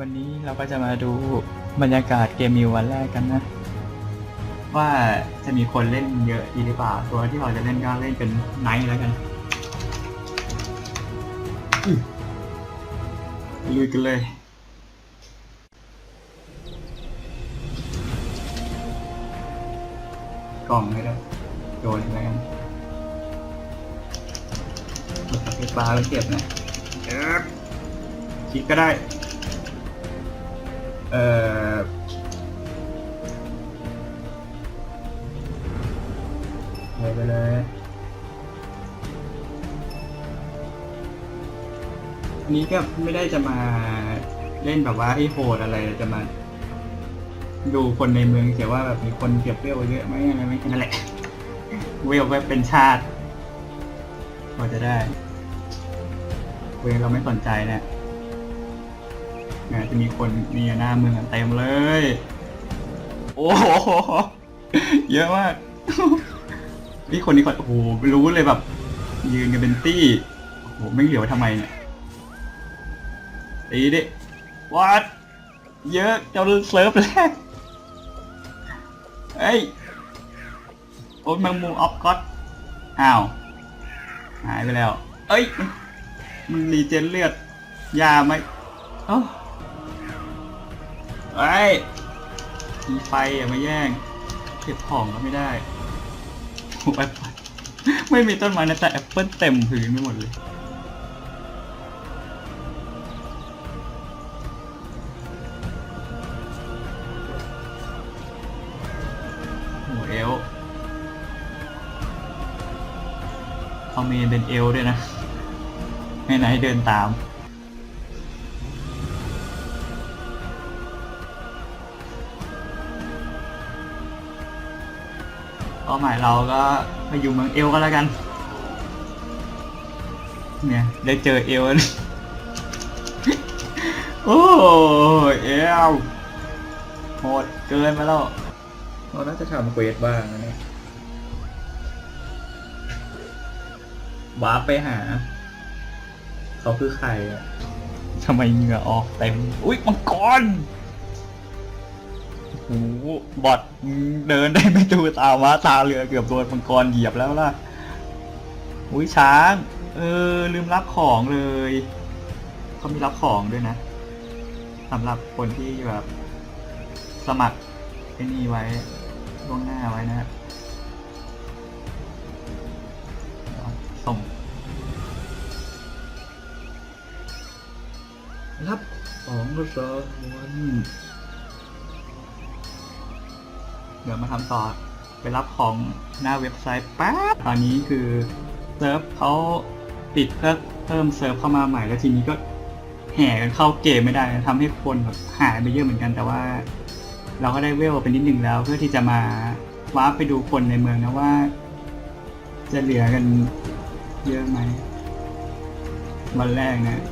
วันนี้เราก็จะมาดูบรรยากาศเกมมิววันแรกกันนะ ว่าจะมีคนเล่นเยอะดีหรือเปล่า ตัวที่เราจะเล่นก็เล่นเป็นไนท์แล้วกันลุยกันเลยกล่องไม่ได้โยนแล้วกันหมดกับปลาแล้วเก็บนะเออคิดก็ได้ เอ่อไปเลยอันนี้ก็ไม่ได้จะมาเล่นแบบว่าไอ้โหดอะไรจะมา ดูคนในเมืองเสียว่าแบบมีคนเก็บเวลเยอะไหมอะไรไหมแค่นั้นแหละเวลก็เป็นชาติพอจะได้ เวลเราไม่สนใจนะ นะจะมีคนมีหน้าเมืองกันเต็มเลย โอ้โหเยอะมากนี่คนนี้คนโอ้โหรู้เลยแบบ ยืนกันเป็นตี้โอ้โหไม่เหลียวทำไมเนี่ยตีดิวัดเยอะจนเซิร์ฟแรกเอ้ยโอ๊ตแมงมุมออฟก็อตอ้าว หายไปแล้ว เอ้ย มันมันรีเจนเลือดยาไหมเอ้า ไอ้มีไฟอย่ามาแย่ง เก็บของก็ไม่ได้โอ้แอปเปิลไม่มีต้นไม้นะแต่แอปเปิลเต็มพื้นไปหมดเลย โอ้เอลเอาเมนเป็นเอลด้วยนะให้ไหนเดินตาม ป้าหมายเราก็ไปอยู่เมืองเอลก็แล้วกัน เนี่ยได้เจอเอลแล้วโอ้ยเอลโหดเกินไปแล้วเราน่าจะทำเควสบ้างนะเนี่ยวาร์ปไปหา เขาคือใครอะทำไมเหงื่อออกเต็ม อุ๊ยมังกรโอ้โหบอดเดินได้ไม่ดูตาม้าตาเรือเกือบโดนมังกรเหยียบแล้วล่ะอุ้ยช้าง เออ ลืมรับของเลยเขามีรับของด้วยนะสำหรับคนที่แบบ สมัครไอ้นี่ไว้ล่วงหน้าไว้นะครับส่ง รับของก็สองวัน เดี๋ยวมาทำต่อไปรับของหน้าเว็บไซต์แป๊บตอนนี้คือเซิร์ฟเขาปิดเพื่อเพิ่มเซิร์ฟเข้ามาใหม่แล้วทีนี้ก็แห่กันเข้าเกมไม่ได้ทำให้คนแบบหายไปเยอะเหมือนกันแต่ว่า เราก็ได้เวลไปนิดหนึ่งแล้ว เพื่อที่จะมาว้าไปดูคนในเมืองนะว่า จะเหลือกันเยอะไหมวันแรกนะ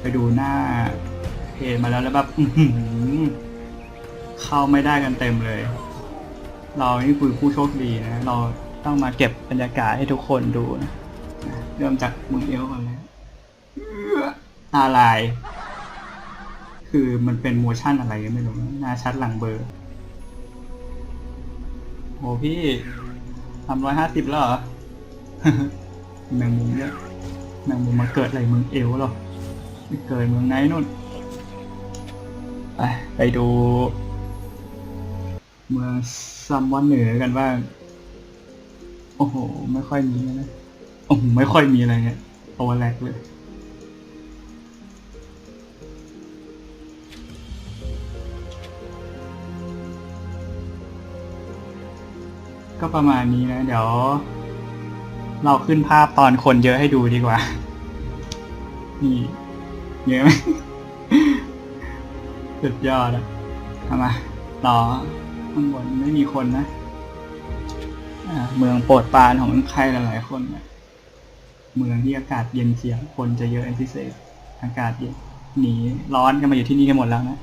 ไปดูหน้าเพจมาแล้วแล้วแบบ เข้าไม่ได้กันเต็มเลย เรานี่คือผู้โชคดีนะ เราต้องมาเก็บบรรยากาศให้ทุกคนดูนะเริ่มจากมืองเอลก่อนเลยอะไร คือมันเป็นโมชั่นอะไรก็ไม่รู้หน้าชัดหลังเบอร์โหพี่ทำร้อยห้าสิบแล้วเหรอแมงมุมเยอะแมงมุมมาเกิดอะไรเมืองเอลหรอไม่เกิดเมืองไหนนู่น ไปไปดู มืองซัมวันเหนือกันบ้าง โอ้โห ไม่ค่อยมีนะ โอ้โห ไม่ค่อยมีอะไรเนี่ยตัวแรกเลยก็ประมาณนี้นะ เดี๋ยว เราขึ้นภาพตอนคนเยอะให้ดูดีกว่า นี่ เยอะไหมสุดยอดอะทำมาต่อ ข้างบนไม่มีคนนะอ่าเมืองโปรดปรานของใครหลายๆคนนะเมืองที่อากาศเย็นเฉียบคนจะเยอะเป็นพิเศษอากาศเย็นหนีร้อนกันมาอยู่ที่นี่กันหมดแล้วนะ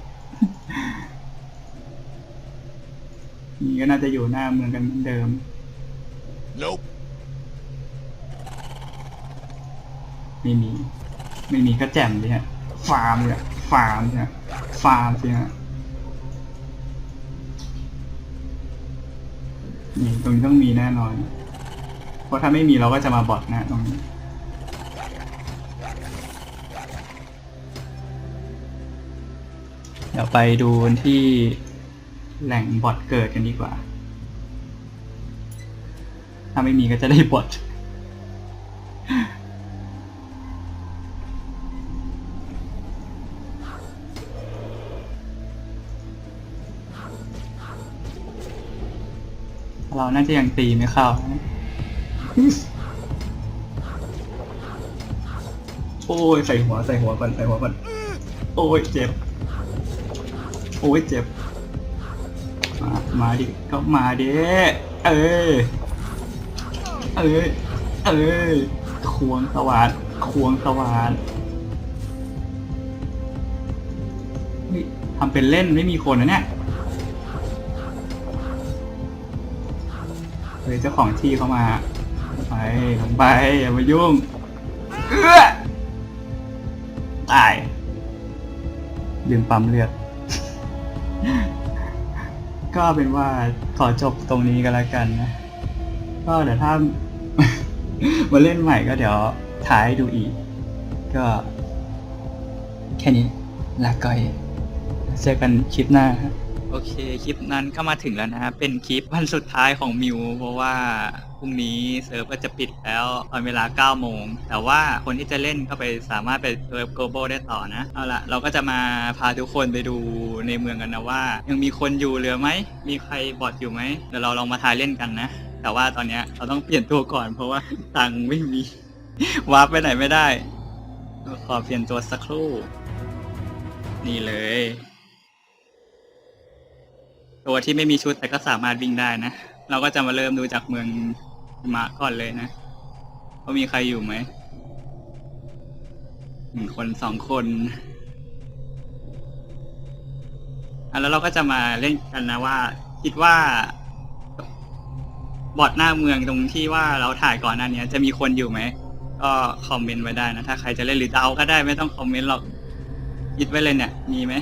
นี่ก็น่าจะอยู่หน้าเมืองกันเหมือนเดิม Nope. ไม่มี ไม่มีก็แจ่มเลยฮะฟาร์มเลยอะฟฟาร์มเนี่ยฟาร์มสิฮะ มีตรงนี้ต้องมีแน่นอน เพราะถ้าไม่มีเราก็จะมาบอทนะตรงนี้เดี๋ยวไปดูที่แหล่งบอทเกิดกันดีกว่า ถ้าไม่มีก็จะได้บอท เราน่าจะยังตีไม่เข้า โอ้ยใส่หัวใส่หัวก่อนใส่หัวก่อนโอ้ยเจ็บ โอ้ยเจ็บ มามาดิก็มาเดิเออเออเออควงสวานควงสวานทำเป็นเล่นไม่มีคนนะเนี่ย ฮ้ยเจ้าของที่เข้ามาไปลงไปอย่ามายุ่งเอื้อตายลืมปั๊มเลือด ก็เป็นว่าขอจบตรงนี้กันแล้วกันนะ ก็เดี๋ยวถ้ามาเล่นใหม่ก็เดี๋ยวท้ายดูอีก ก็ แค่นี้ลาก่อย เจอกันคลิปหน้าฮะ โอเค คลิปนั้นก็มาถึงแล้วนะเป็นคลิปวันสุดท้ายของมิว เพราะว่าพรุ่งนี้เซิร์ฟก็จะปิดแล้วตอนเวลา 9 โมง แต่ว่าคนที่จะเล่นก็ไปสามารถไปเซิร์ฟ global ได้ต่อนะ เอาละเราก็จะมาพาทุกคนไปดูในเมืองกันนะว่า ยังมีคนอยู่เหลือไหม มีใครบอทอยู่ไหม เดี๋ยวเราลองมาทายเล่นกันนะ แต่ว่าตอนนี้เราต้องเปลี่ยนตัวก่อน เพราะว่าตังค์ไม่มีวาร์ปไปไหนไม่ได้ ขอเปลี่ยนตัวสักครู่ นี่เลย ตัวที่ไม่มีชุดแต่ก็สามารถวิ่งได้นะ เราก็จะมาเริ่มดูจากเมืองหิมะก่อนเลยนะว่ามีใครอยู่ไหมหนึ่งคนสองคนอะแล้วเราก็จะมาเล่นกันนะว่า คิดว่า บอดหน้าเมืองตรงที่ว่าเราถ่ายก่อนหน้านี้จะมีคนอยู่ไหมก็คอมเมนต์ไว้ได้นะ ถ้าใครจะเล่นหรือเดาก็ได้ไม่ต้องคอมเมนต์หรอกคิดไว้เลยเนี่ย มีไหม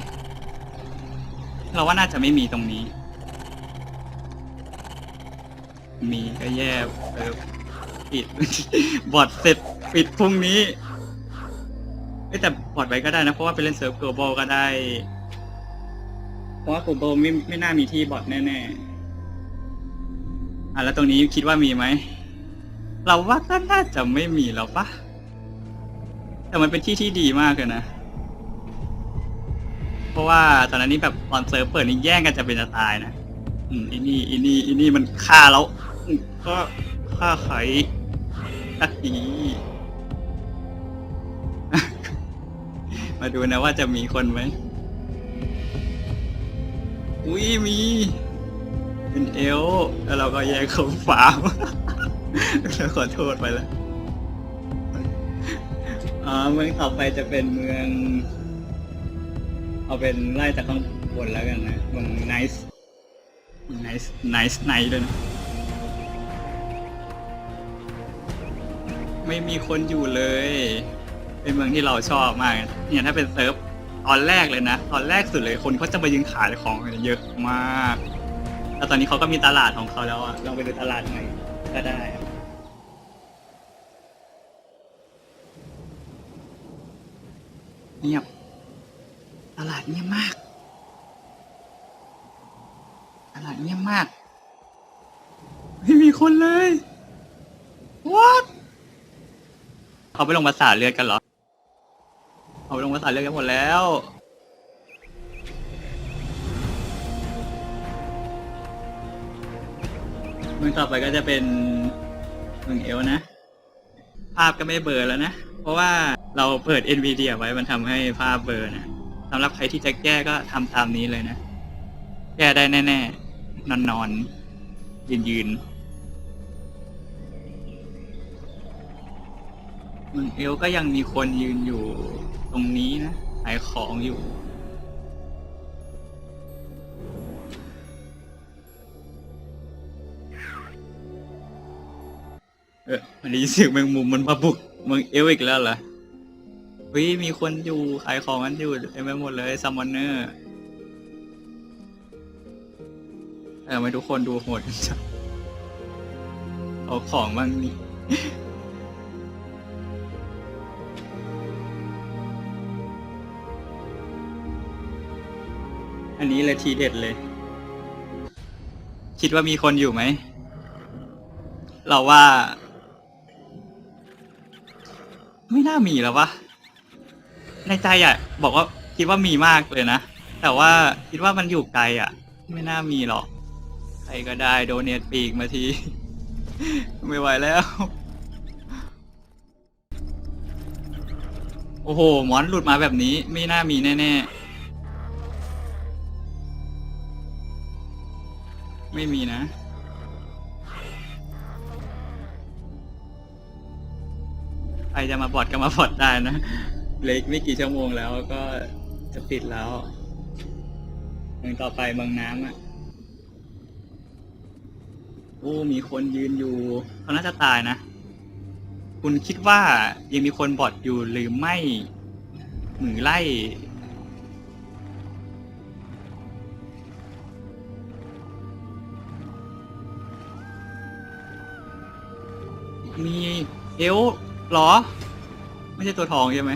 เราว่าน่าจะไม่มีตรงนี้ มีก็แย่เออปิด บอดเสร็จปิดพรุ่งนี้เอ้ยแต่บอดไว้ก็ได้นะ เพราะว่าไปเล่นเซิร์ฟ global ก็ได้ เพราะว่า global ไม่ไม่น่ามีที่บอดแน่ๆ อะแล้วตรงนี้คิดว่ามีไหม เราว่าก็น่าจะไม่มีแล้วปะแต่มันเป็นที่ที่ดีมากเลยนะ เพราะว่าตอนนั้นนี่แบบตอนเซิร์ฟเปิดนี่แย่งกันจะเป็นจะตายนะ อืมอีนี่อีนี่อีนี่มันฆ่าแล้ว อืมก็ฆ่าใครสักทีมาดูนะว่าจะมีคนไหม อุ้ยมี เป็นเอล แล้วเราก็แยกเขาฟาร์มเราขอโทษไปแล้วอ่าเมืองต่อไปจะเป็นเมือง เอาเป็นไล่จากข้างบนแล้วกันนะเมืองไนส์ไนส์ไนส์ไนด้วยนะ ไม่มีคนอยู่เลย เป็นเมืองที่เราชอบมาก เนี่ยถ้าเป็นเซิร์ฟตอนแรกเลยนะ ตอนแรกสุดเลยคนเขาจะมายืนขายของกันเยอะมากแล้วตอนนี้เขาก็มีตลาดของเขาแล้วอะลองไปดูตลาดใหม่ก็ได้เงียบตลาดเงียบมาก ตลาดเงียบมาก ไม่มีคนเลย what เขาไปลงภาษาเลือดกันเหรอเขาไปลงภาษาเลือดกันหมดแล้ว เมืองต่อไปก็จะเป็นเมืองเอลนะ ภาพก็ไม่เบลอแล้วนะ เพราะว่าเราเปิด NVIDIA ไว้มันทำให้ภาพเบลอนะสำหรับใครที่จะแก้ก็ทำตามนี้เลยนะ แก้ได้แน่ ๆ นอนนอนยืนยืนๆ เมืองเอลก็ยังมีคนยืนอยู่ตรงนี้นะขายของอยู่เออมันได้ยินเสียงแมงมุมมันมาบุกเมืองเอลอีกแล้วเหรอวิมีคนอยู่ขายของกันอยู่เต็มไปหมดเลยซัมมอนเนอร์เออไม่ทุกคนดูโหดจังเอาของบ้างนี่ อันนี้เลยทีเด็ดเลย คิดว่ามีคนอยู่ไหม เราว่า ไม่น่ามีแล้ววะ ในใจอะ บอกว่าคิดว่ามีมากเลยนะ แต่ว่าคิดว่ามันอยู่ไกลอะ ไม่น่ามีหรอก ใครก็ได้โดเนทปีกมาที ไม่ไหวแล้ว โอ้โห หมอนหลุดมาแบบนี้ ไม่น่ามีแน่ ๆ ไม่มีนะ ใครจะมาบอดก็มาบอดได้นะเหล็กไม่กี่ชั่วโมงแล้วก็จะปิดแล้วเมืองต่อไปเมืองน้ำอะโอ้มีคนยืนอยู่เขาน่าจะตายนะ คุณคิดว่ายังมีคนบอดอยู่หรือไม่หรือไล่ มีเอลเหรอ ไม่ใช่ตัวทองใช่ไหม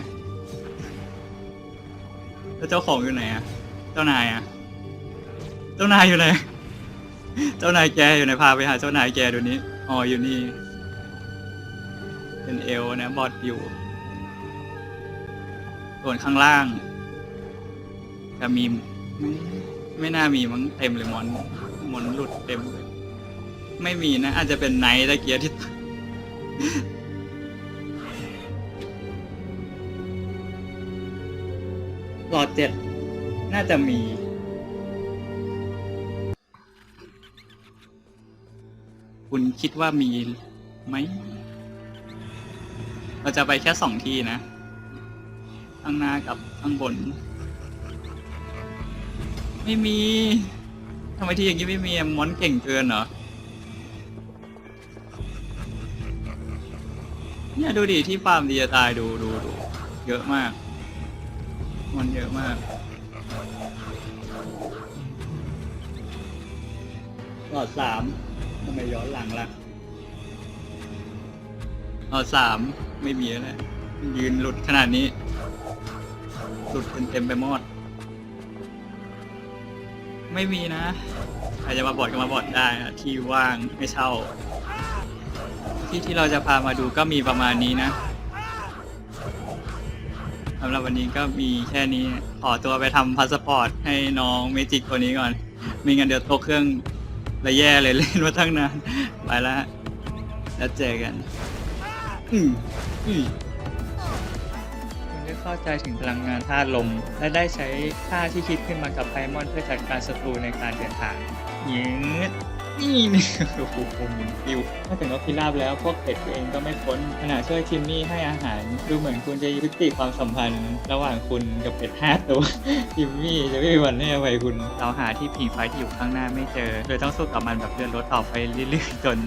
แล้วเจ้าของอยู่ไหนอะเจ้านายอะเจ้านายอยู่ไหน เจ้านายแกอยู่ไหนพาไปหาเจ้านายแกเดี๋ยวนี้ อ๋ออยู่นี่ เป็นเอลนะบอดอยู่ ส่วนข้างล่าง จะมีไม่ไม่น่ามีมั้งเต็มเลยมอนมอนหลุดเต็มเลย ไม่มีนะ อาจจะเป็นไนท์ตะเกียที่ หลอดเจ็ดน่าจะมี คุณคิดว่ามีไหม เราจะไปแค่สองที่นะ ข้างหน้ากับข้างบน ไม่มี ทำไมที่อย่างนี้ไม่มีมอนเก่งเกินเหรอ เนี่ยดูดิที่ฟาร์มดีจะตายดูดูดูเยอะมาก มันเยอะมากหลอดสามทำไมย้อนหลังล่ะหลอดสามไม่มีแล้วยืนหลุดขนาดนี้ หลุดเต็มไปหมดไม่มีนะใครจะมาบอดก็มาบอดได้นะที่ว่างให้เช่า ที่ที่เราจะพามาดูก็มีประมาณนี้นะสำหรับวันนี้ก็มีแค่นี้ ขอตัวไปทำพาสปอร์ตให้น้องเมจิกตัวนี้ก่อน ไม่งั้นเดี๋ยวตกเครื่องระแย่เลยเล่นมาตั้งนาน ไปแล้วแล้วเจอกันอืมอืมคุณได้เข้าใจถึงพลังงานธาตุลม และได้ใช้ท่าที่คิดขึ้นมากับไพมอนเพื่อจัดการศัตรูในการเดินทางยืด นี่นี่โอ้โหหมุนปิวถ้าถึงนกพิราบแล้วพวกเป็ดเองก็ไม่พ้นขณะช่วยทิมมี่ให้อาหาร ดูเหมือนคุณจะยุติความสัมพันธ์ ระหว่างคุณกับเป็ดห้าตัวทิมมี่จะไม่มีวันให้อภัยคุณ เราหาที่ผิงไฟที่อยู่ข้างหน้าไม่เจอเลยต้องสู้กับมันแบบเดินรถต่อไปเรื่อยๆจน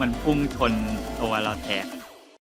มันพุ่งชนตัวเราแตก